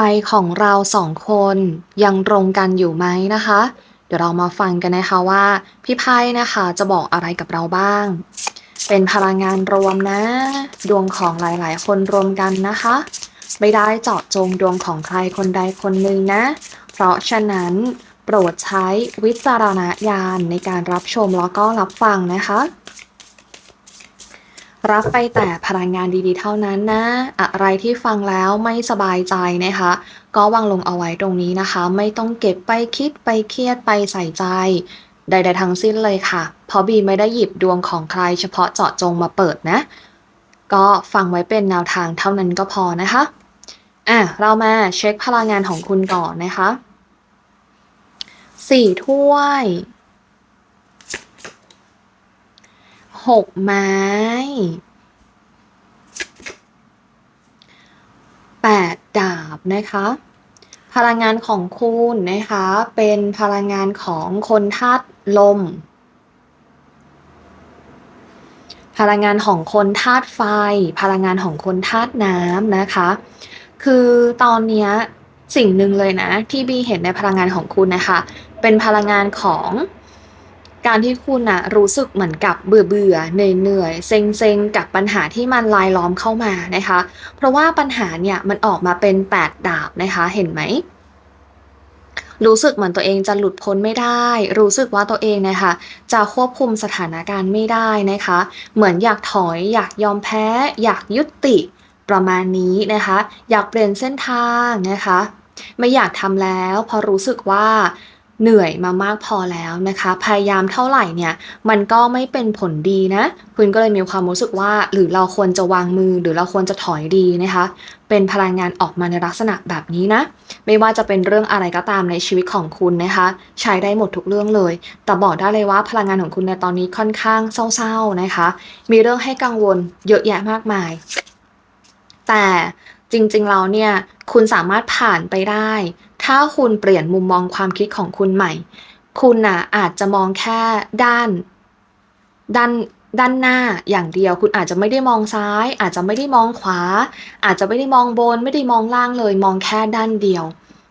ใจของเราสองคนยังตรงกันอยู่ไหมนะคะ เดี๋ยวเรามาฟังกันนะคะว่า พี่ไพ่นะคะจะบอกอะไรกับเราบ้าง เป็นพลังงานรวมนะ ดวงของหลายๆ คนรวมกันนะคะ ไม่ได้เจาะจงดวงของใครคนใดคนหนึ่งนะ เพราะฉะนั้นโปรดใช้วิจารณญาณในการรับชมแล้วก็รับฟังนะคะ รับไปแต่พลังงานดีๆ เท่านั้นนะ อะไรที่ฟังแล้วไม่สบายใจนะคะ ก็วางลงเอาไว้ตรงนี้นะคะ ไม่ต้องเก็บไปคิดไปเครียดไปใส่ใจ ใดๆทั้งสิ้นเลยค่ะ เพราะบีไม่ได้หยิบดวงของใครเฉพาะเจาะจงมาเปิดนะ ก็ฟังไว้เป็นแนวทางเท่านั้นก็พอนะคะอะเรามาเช็คพลังงานของคุณก่อนนะคะสี่ถ้วย หกไม้แปดดาบนะคะ พลังงานของคุณนะคะ เป็นพลังงานของคนธาตุลม พลังงานของคนธาตุไฟ พลังงานของคนธาตุน้ำนะคะ คือตอนนี้สิ่งหนึ่งเลยนะ ที่บีเห็นในพลังงานของคุณนะคะ เป็นพลังงานของ การที่คุณนะรู้สึกเหมือนกับเบื่อเบื่อเหนื่อยเหนื่อยเซ็งเซ็งกับปัญหาที่มันลายล้อมเข้ามานะคะ เพราะว่าปัญหาเนี่ยมันออกมาเป็นแปดดาบนะคะเห็นไหมรู้สึกเหมือนตัวเองจะหลุดพ้นไม่ได้ รู้สึกว่าตัวเองนะคะจะควบคุมสถานการณ์ไม่ได้นะคะ เหมือนอยากถอย อยากยอมแพ้ อยากยุติประมาณนี้นะคะ อยากเปลี่ยนเส้นทางนะคะ ไม่อยากทำแล้วพราะรู้สึกว่า เหนื่อยมามากพอแล้วนะคะ พยายามเท่าไหร่เนี่ย มันก็ไม่เป็นผลดีนะ คุณก็เลยมีความรู้สึกว่า หรือเราควรจะวางมือ หรือเราควรจะถอยดีนะคะ เป็นพลังงานออกมาในลักษณะแบบนี้นะ ไม่ว่าจะเป็นเรื่องอะไรก็ตามในชีวิตของคุณนะคะ ใช้ได้หมดทุกเรื่องเลย แต่บอกได้เลยว่าพลังงานของคุณในตอนนี้ค่อนข้างเศร้าๆนะคะ มีเรื่องให้กังวลเยอะแยะมากมาย แต่จริงๆเราเนี่ย คุณสามารถผ่านไปได้ ถ้าคุณเปลี่ยนมุมมองความคิดของคุณใหม่ คุณน่ะอาจจะมองแค่ด้าน ด้านด้านหน้าอย่างเดียว คุณอาจจะไม่ได้มองซ้าย อาจจะไม่ได้มองขวา อาจจะไม่ได้มองบน ไม่ได้มองล่างเลย มองแค่ด้านเดียว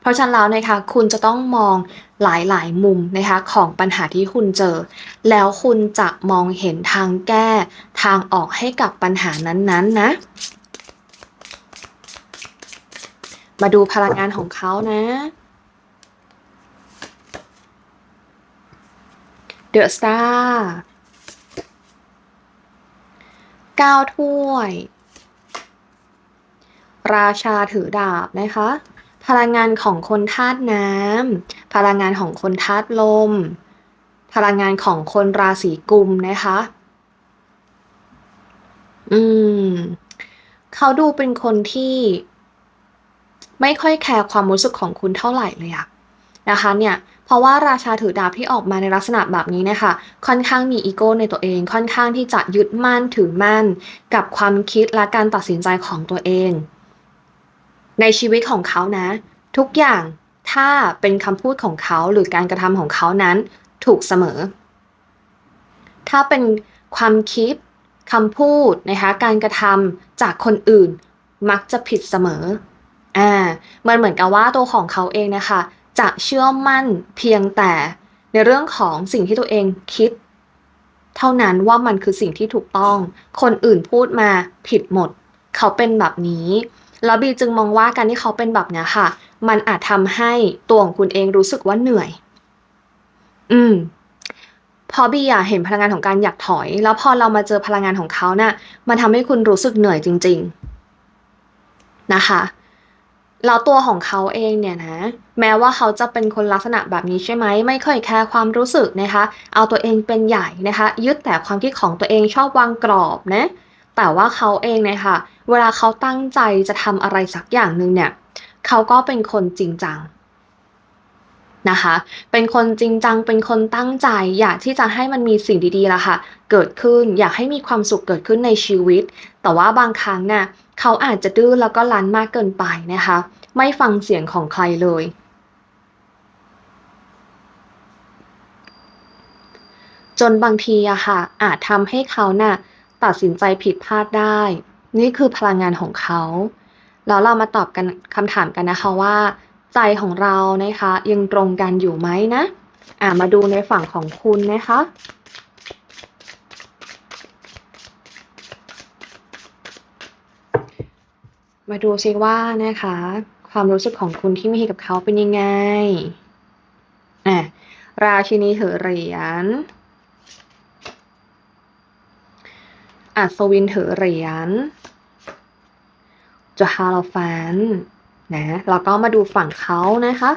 เพราะฉะนั้นแล้วนะคะคุณจะต้องมองหลายๆมุมนะคะของปัญหาที่คุณเจอ แล้วคุณจะมองเห็นทางแก้ทางออกให้กับปัญหานั้นๆนะ มาดูพลังงานของเขานะ The Star เก้าถ้วย ราชาถือดาบนะคะ พลังงานของคนธาตุน้ำพลังงานของคนธาตุลม พลังงานของคนราศีกุมนะคะ อืม เขาดูเป็นคนที่ ไม่ค่อยแคร์ความรู้สึกของคุณเท่าไหร่เลยอะนะคะเนี่ยเพราะว่าราชาถือดาบที่ออกมาในลักษณะแบบนี้นะคะค่อนข้างมีอีโก้ในตัวเอง ค่อนข้างที่จะยึดมั่นถือมั่น กับความคิดและการตัดสินใจของตัวเอง ในชีวิตของเขานะ ทุกอย่างถ้าเป็นคำพูดของเขาหรือการกระทำของเขานั้นถูกเสมอ ถ้าเป็นความคิดคำพูดนะคะการกระทำจากคนอื่นมักจะผิดเสมอ อ่า มันเหมือนกับว่าตัวของเขาเองนะคะ จะเชื่อมั่นเพียงแต่ในเรื่องของสิ่งที่ตัวเองคิด เท่านั้นว่ามันคือสิ่งที่ถูกต้อง คนอื่นพูดมาผิดหมด เขาเป็นแบบนี้ แล้วบีจึงมองว่าการที่เขาเป็นแบบนี้ค่ะ มันอาจทำให้ตัวของคุณเองรู้สึกว่าเหนื่อย อืมพอบีอะเห็นพลังงานของการอยากถอย แล้วพอเรามาเจอพลังงานของเขาน่ะมันทำให้คุณรู้สึกเหนื่อยจริง ๆ นะคะ แล้วตัวของเขาเองเนี่ยนะแม้ว่าเขาจะเป็นคนลักษณะแบบนี้ใช่ไหมไม่ค่อยแคร์ความรู้สึกนะคะ เอาตัวเองเป็นใหญ่นะคะ ยึดแต่ความคิดของตัวเองชอบวางกรอบนะแต่ว่าเขาเองเนี่ยค่ะ เวลาเขาตั้งใจจะทำอะไรสักอย่างหนึ่งเนี่ย เขาก็เป็นคนจริงจัง นะคะ เป็นคนจริงจัง เป็นคนตั้งใจ อยากที่จะให้มันมีสิ่งดีๆล่ะค่ะ เกิดขึ้น อยากให้มีความสุขเกิดขึ้นในชีวิต แต่ว่าบางครั้งน่ะเขาอาจจะดื้อแล้วก็ลันมากเกินไปนะคะ ไม่ฟังเสียงของใครเลย จนบางทีอะค่ะ อาจทำให้เขาน่ะตัดสินใจผิดพลาดได้ นี่คือพลังงานของเขา แล้วเรามาตอบกันคำถามกันนะคะว่า ใจของเรานะคะ ยังตรงกันอยู่ไหมนะอ่ามาดูในฝั่งของคุณนะคะมาดูซิว่านะคะ ความรู้สึกของคุณที่มีกับเขาเป็นยังไงอะราชินีถือเหรียญอัศวินถือเหรียญจฮาลฟาน นะแล้วก็มาดูฝั่งเขานะคะ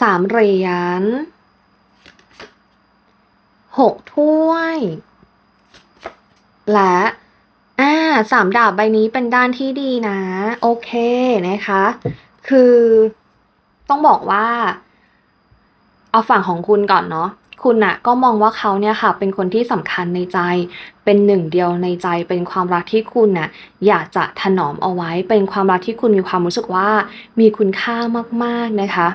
สามเหรียญหกถ้วย และอ่าสามดาบใบนี้เป็นด้านที่ดีนะ โอเคนะคะ คือ ต้องบอกว่าเอาฝั่งของคุณก่อนเนาะคุณน่ะก็มองว่าเขาเนี่ยค่ะ เป็นคนที่สำคัญในใจ เป็นหนึ่งเดียวในใจ เป็นความรักที่คุณน่ะอยากจะถนอมเอาไว้ เป็นความรักที่คุณมีความรู้สึกว่า มีคุณค่ามากๆนะคะ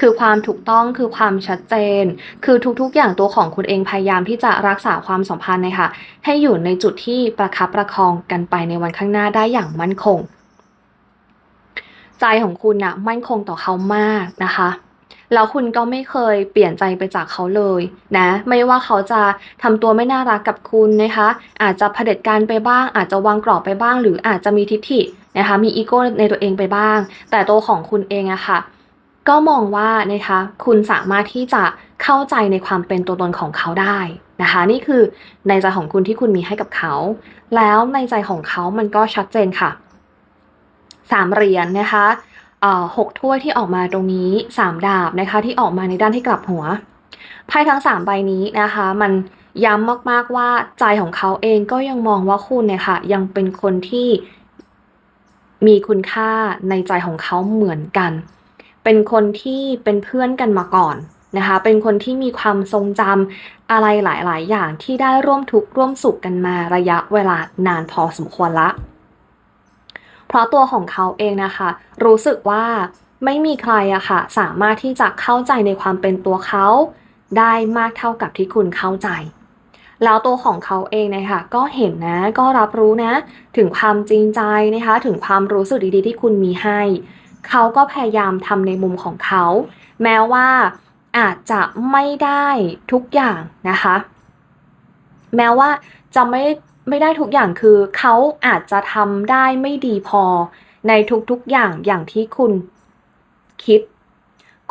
คือความถูกต้องคือความชัดเจน คือทุกๆ อย่างตัวของคุณเองพยายามที่จะรักษาความสัมพันธ์นะคะให้อยู่ในจุดที่ประคับประคองกันไปในวันข้างหน้าได้อย่างมั่นคง ใจของคุณน่ะมั่นคงต่อเขามากนะคะแล้วคุณก็ไม่เคยเปลี่ยนใจไปจากเขาเลยนะ ไม่ว่าเขาจะทำตัวไม่น่ารักกับคุณนะคะ อาจจะเผด็จการไปบ้าง อาจจะวางกรอบไปบ้าง หรืออาจจะมีทิฐินะคะ มีอีโก้ในตัวเองไปบ้าง แต่ตัวของคุณเองอะค่ะ ก็มองว่านะคะ คุณสามารถที่จะเข้าใจในความเป็นตัวตนของเขาได้นะคะ นี่คือในใจของคุณที่คุณมีให้กับเขา แล้วในใจของเขามันก็ชัดเจนค่ะ สามเหรียญนะคะหกถ้วยที่ออกมาตรงนี้สามดาบนะคะที่ออกมาในด้านที่กลับหัวไพ่ทั้งสามใบนี้นะคะ มันย้ำมากๆว่าใจของเขาเองก็ยังมองว่าคุณเนี่ยค่ะยังเป็นคนที่มีคุณค่าในใจของเขาเหมือนกัน เป็นคนที่เป็นเพื่อนกันมาก่อนนะคะ เป็นคนที่มีความทรงจำอะไรหลาย ๆ อย่างที่ได้ร่วมทุกข์ร่วมสุขกันมาระยะเวลานานพอสมควรละ เพราะตัวของเขาเองนะคะ รู้สึกว่าไม่มีใครอะค่ะ สามารถที่จะเข้าใจในความเป็นตัวเขา ได้มากเท่ากับที่คุณเข้าใจ แล้วตัวของเขาเองนะคะก็เห็นนะก็รับรู้นะ ถึงความจริงใจนะคะ ถึงความรู้สึกดีๆ ที่คุณมีให้ เขาก็พยายามทำในมุมของเขา แม้ว่าอาจจะไม่ได้ทุกอย่างนะคะ แม้ว่าจะไม่ ไม่ได้ทุกอย่างคือเขาอาจจะทำได้ไม่ดีพอในทุกๆอย่างอย่างที่คุณคิด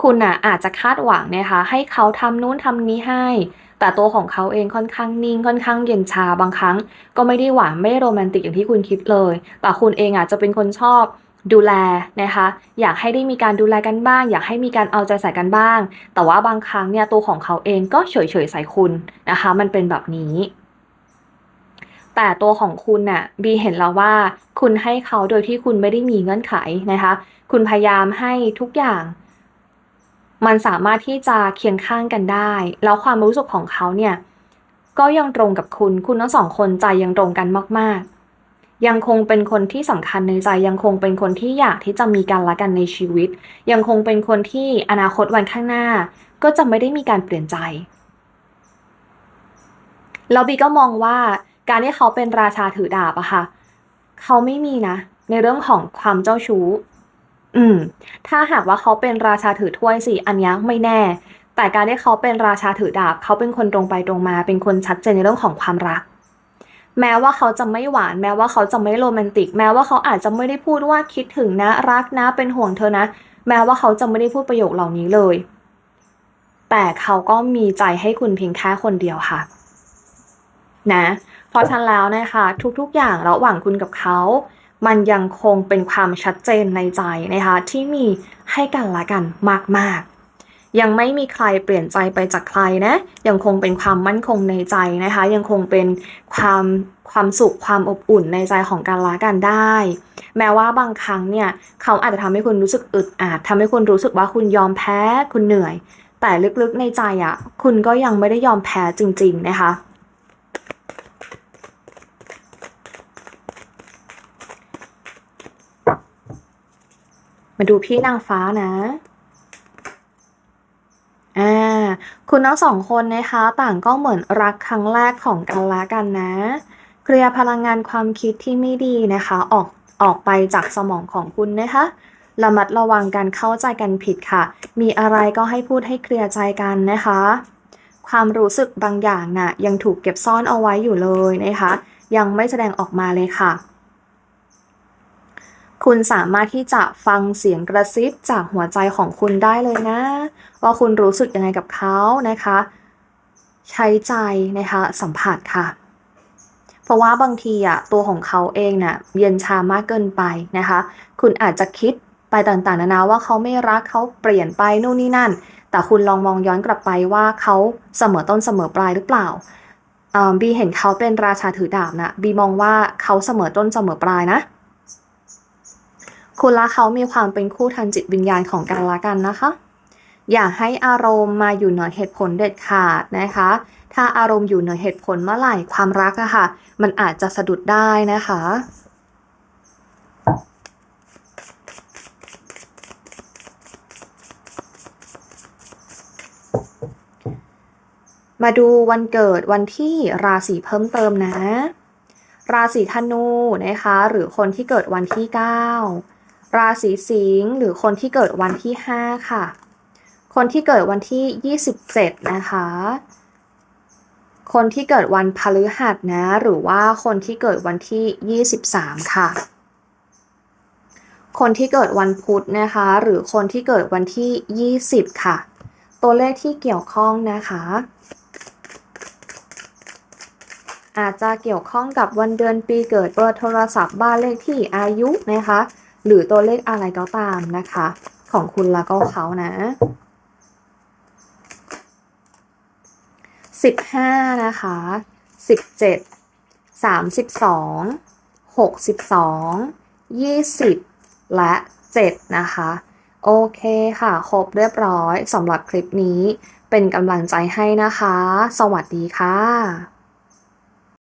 คุณอะอาจจะคาดหวังนะคะให้เขาทำนู้นทำนี้ให้ แต่ตัวของเขาเองค่อนข้างนิ่งค่อนข้างเย็นชาบางครั้ง ก็ไม่ได้หวานไม่โรแมนติกอย่างที่คุณคิดเลย แต่คุณเองอาจจะเป็นคนชอบดูแลนะคะ อยากให้ได้มีการดูแลกันบ้าง อยากให้มีการเอาใจใส่กันบ้าง แต่ว่าบางครั้งเนี่ยตัวของเขาเองก็เฉยๆใส่คุณนะคะ มันเป็นแบบนี้ แต่ตัวของคุณน่ะบีเห็นแล้วว่าคุณให้เขาโดยที่คุณไม่ได้มีเงื่อนไขนะคะ คุณพยายามให้ทุกอย่าง มันสามารถที่จะเคียงข้างกันได้ แล้วความรู้สึกของเขาเนี่ยก็ยังตรงกับคุณ คุณทั้งสองคนใจยังตรงกันมาก ๆ ยังคงเป็นคนที่สำคัญในใจ ยังคงเป็นคนที่อยากที่จะมีกันละกันในชีวิต ยังคงเป็นคนที่อนาคตวันข้างหน้า ก็จะไม่ได้มีการเปลี่ยนใจแล้วบีก็มองว่า การที่เขาเป็นราชาถือดาบอะค่ะ เขาไม่มีนะ ในเรื่องของความเจ้าชู้ อืม ถ้าหากว่าเขาเป็นราชาถือถ้วยสิอันนี้ไม่แน่ แต่การที่เขาเป็นราชาถือดาบ เขาเป็นคนตรงไปตรงมา เป็นคนชัดเจนในเรื่องของความรัก แม้ว่าเขาจะไม่หวาน แม้ว่าเขาจะไม่โรแมนติก แม้ว่าเขาอาจจะไม่ได้พูดว่าคิดถึงนะรักนะเป็นห่วงเธอนะ แม้ว่าเขาจะไม่ได้พูดประโยคเหล่านี้เลย แต่เขาก็มีใจให้คุณเพียงแค่คนเดียวค่ะ นะ เพราะฉะนั้นแล้วนะคะทุกๆอย่างระหว่างคุณกับเขา มันยังคงเป็นความชัดเจนในใจนะคะที่มีให้กันและกันมากๆยังไม่มีใครเปลี่ยนใจไปจากใครนะ ยังคงเป็นความมั่นคงในใจนะคะ ยังคงเป็นความความสุขความอบอุ่นในใจของกันและกันได้ แม้ว่าบางครั้งเนี่ยเขาอาจจะทำให้คุณรู้สึกอึดอัดทำให้คุณรู้สึกว่าคุณยอมแพ้คุณเหนื่อย แต่ลึกๆในใจอะ่ะ คุณก็ยังไม่ได้ยอมแพ้จริง ๆนะคะ มาดูพี่นางฟ้านะอ่าคุณทั้งสองคนนะคะ ต่างก็เหมือนรักครั้งแรกของกันและกันนะ เคลียร์พลังงานความคิดที่ไม่ดีนะคะ ออกออกไปจากสมองของคุณนะคะ ระมัดระวังการเข้าใจกันผิดค่ะ มีอะไรก็ให้พูดให้เคลียร์ใจกันนะคะ ความรู้สึกบางอย่างน่ะยังถูกเก็บซ่อนเอาไว้อยู่เลยนะคะ ยังไม่แสดงออกมาเลยค่ะ คุณสามารถที่จะฟังเสียงกระซิบจากหัวใจของคุณได้เลยนะ ว่าคุณรู้สึกยังไงกับเขานะคะ ใช้ใจนะคะสัมผัสค่ะ เพราะว่าบางทีอะตัวของเขาเองน่ะเย็นชามากเกินไปนะคะ คุณอาจจะคิดไปต่างๆนานาว่าเขาไม่รักเขาเปลี่ยนไปนู่นนี่นั่น แต่คุณลองมองย้อนกลับไปว่าเขาเสมอต้นเสมอปลายหรือเปล่าอ่าบีเห็นเขาเป็นราชาถือดาบนะบีมองว่าเขาเสมอต้นเสมอปลายนะ คุณและเขามีความเป็นคู่ทางจิตวิญญาณของกันและกันนะคะ อย่าให้อารมณ์มาอยู่เหนือเหตุผลเด็ดขาดนะคะ ถ้าอารมณ์อยู่เหนือเหตุผลเมื่อไหร่ความรักอะค่ะ มันอาจจะสะดุดได้นะคะมาดูวันเกิดวันที่ราศีเพิ่มเติมนะ ราศีธนูนะคะ หรือคนที่เกิดวันที่ 9 ราศีสิงห์หรือคนที่เกิดวันที่ 5 ค่ะ คนที่เกิดวันที่ 27 นะคะ คนที่เกิดวันพฤหัสนะ หรือว่าคนที่เกิดวันที่ 23 ค่ะ คนที่เกิดวันพุธนะคะ หรือคนที่เกิดวันที่ 20 ค่ะ ตัวเลขที่เกี่ยวข้องนะคะอาจจะเกี่ยวข้องกับวันเดือนปีเกิดเบอร์โทรศัพท์บ้านเลขที่อายุนะคะ หรือตัวเลขอะไรก็ตามนะคะ ของคุณแล้วก็เขานะสิบห้านะคะสิบเจ็ดสามสิบสองหกสิบสองยี่สิบและเจ็ดนะคะ โอเคค่ะ ครบเรียบร้อยสำหรับคลิปนี้เป็นกำลังใจให้นะคะ สวัสดีค่ะ